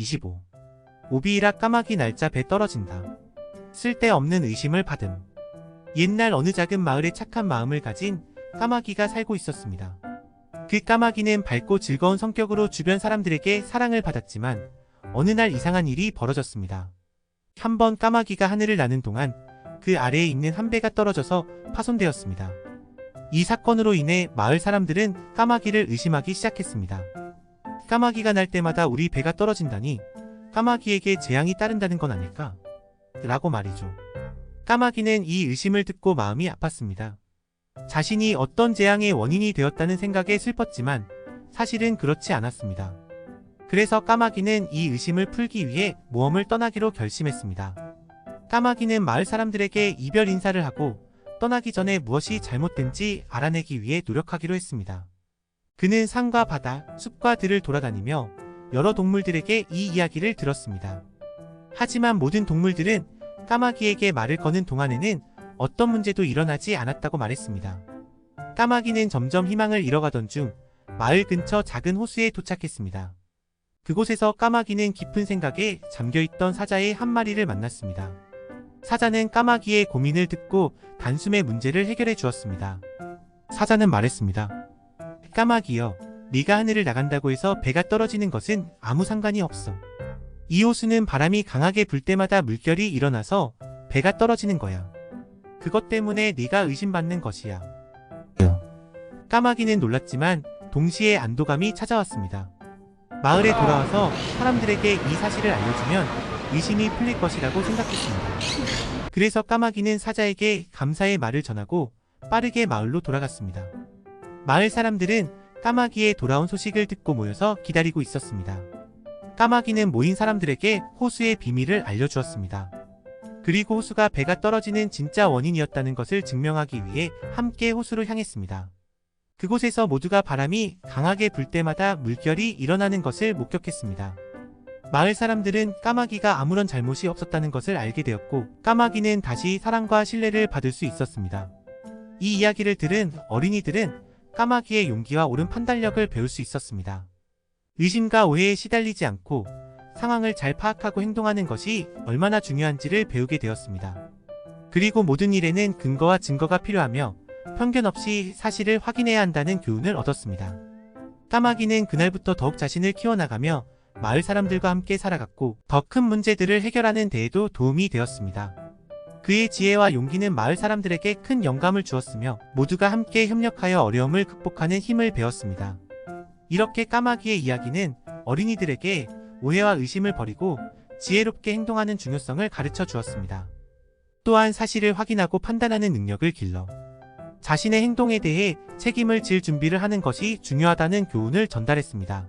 25. 오비이라 까마귀 날짜 배 떨어진다. 쓸데없는 의심을 받음. 옛날 어느 작은 마을에 착한 마음을 가진 까마귀가 살고 있었습니다. 그 까마귀는 밝고 즐거운 성격으로 주변 사람들에게 사랑을 받았지만 어느 날 이상한 일이 벌어졌습니다. 한 번 까마귀가 하늘을 나는 동안 그 아래에 있는 한 배가 떨어져서 파손되었습니다. 이 사건으로 인해 마을 사람들은 까마귀를 의심하기 시작했습니다. 까마귀가 날 때마다 우리 배가 떨어진다니 까마귀에게 재앙이 따른다는 건 아닐까? 라고 말이죠. 까마귀는 이 의심을 듣고 마음이 아팠습니다. 자신이 어떤 재앙의 원인이 되었다는 생각에 슬펐지만 사실은 그렇지 않았습니다. 그래서 까마귀는 이 의심을 풀기 위해 모험을 떠나기로 결심했습니다. 까마귀는 마을 사람들에게 이별 인사를 하고 떠나기 전에 무엇이 잘못된지 알아내기 위해 노력하기로 했습니다. 그는 산과 바다, 숲과 들을 돌아다니며 여러 동물들에게 이 이야기를 들었습니다. 하지만 모든 동물들은 까마귀에게 말을 거는 동안에는 어떤 문제도 일어나지 않았다고 말했습니다. 까마귀는 점점 희망을 잃어가던 중 마을 근처 작은 호수에 도착했습니다. 그곳에서 까마귀는 깊은 생각에 잠겨있던 사자의 한 마리를 만났습니다. 사자는 까마귀의 고민을 듣고 단숨에 문제를 해결해 주었습니다. 사자는 말했습니다. 까마귀여, 네가 하늘을 나간다고 해서 배가 떨어지는 것은 아무 상관이 없어. 이 호수는 바람이 강하게 불 때마다 물결이 일어나서 배가 떨어지는 거야. 그것 때문에 네가 의심받는 것이야. 까마귀는 놀랐지만 동시에 안도감이 찾아왔습니다. 마을에 돌아와서 사람들에게 이 사실을 알려주면 의심이 풀릴 것이라고 생각했습니다. 그래서 까마귀는 사자에게 감사의 말을 전하고 빠르게 마을로 돌아갔습니다. 마을 사람들은 까마귀의 돌아온 소식을 듣고 모여서 기다리고 있었습니다. 까마귀는 모인 사람들에게 호수의 비밀을 알려주었습니다. 그리고 호수가 배가 떨어지는 진짜 원인이었다는 것을 증명하기 위해 함께 호수로 향했습니다. 그곳에서 모두가 바람이 강하게 불 때마다 물결이 일어나는 것을 목격했습니다. 마을 사람들은 까마귀가 아무런 잘못이 없었다는 것을 알게 되었고 까마귀는 다시 사랑과 신뢰를 받을 수 있었습니다. 이 이야기를 들은 어린이들은 까마귀의 용기와 옳은 판단력을 배울 수 있었습니다. 의심과 오해에 시달리지 않고 상황을 잘 파악하고 행동하는 것이 얼마나 중요한지를 배우게 되었습니다. 그리고 모든 일에는 근거와 증거가 필요하며 편견 없이 사실을 확인해야 한다는 교훈을 얻었습니다. 까마귀는 그날부터 더욱 자신을 키워나가며 마을 사람들과 함께 살아갔고 더 큰 문제들을 해결하는 데에도 도움이 되었습니다. 그의 지혜와 용기는 마을 사람들에게 큰 영감을 주었으며 모두가 함께 협력하여 어려움을 극복하는 힘을 배웠습니다. 이렇게 까마귀의 이야기는 어린이들에게 오해와 의심을 버리고 지혜롭게 행동하는 중요성을 가르쳐 주었습니다. 또한 사실을 확인하고 판단하는 능력을 길러 자신의 행동에 대해 책임을 질 준비를 하는 것이 중요하다는 교훈을 전달했습니다.